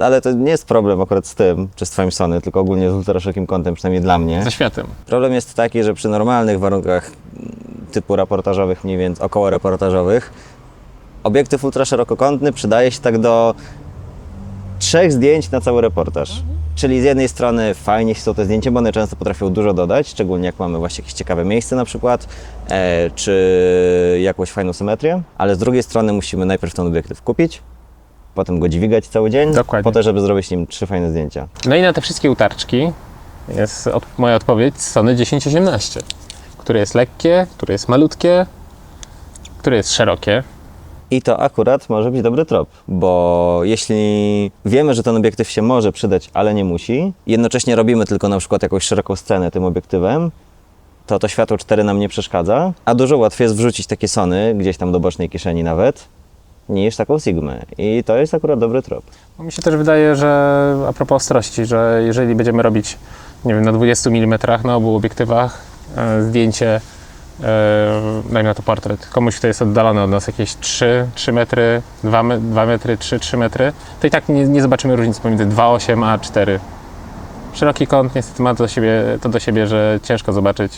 Ale to nie jest problem akurat z tym, czy z twoim Sony, tylko ogólnie z ultra szerokim kątem, przynajmniej dla mnie. Ze światem. Problem jest taki, że przy normalnych warunkach mm, typu reportażowych, mniej więcej około reportażowych, obiektyw ultraszerokokątny przydaje się tak do trzech zdjęć na cały reportaż. Czyli z jednej strony fajnie się są te zdjęcia, bo one często potrafią dużo dodać, szczególnie jak mamy właśnie jakieś ciekawe miejsce na przykład, e, czy jakąś fajną symetrię, ale z drugiej strony musimy najpierw ten obiektyw kupić, potem go dźwigać cały dzień, Dokładnie. po to, żeby zrobić nim trzy fajne zdjęcia. No i na te wszystkie utarczki jest od, moja odpowiedź Sony 1018, które jest lekkie, które jest malutkie, które jest szerokie. I to akurat może być dobry trop, bo jeśli wiemy, że ten obiektyw się może przydać, ale nie musi, jednocześnie robimy tylko na przykład jakąś szeroką scenę tym obiektywem, to to światło 4 nam nie przeszkadza, a dużo łatwiej jest wrzucić takie Sony gdzieś tam do bocznej kieszeni nawet, niż taką Sigmę. I to jest akurat dobry trop. Bo Mi się też wydaje, że a propos ostrości, że jeżeli będziemy robić, nie wiem, na 20 mm na obu obiektywach e, zdjęcie, e, dajmy na to portret, komuś, kto jest oddalony od nas jakieś 3, 3 metry, 2, me- 2 metry, 3, 3 metry, to i tak nie, nie zobaczymy różnicy pomiędzy 2,8 a 4. Szeroki kąt niestety ma to do siebie, to do siebie, że ciężko zobaczyć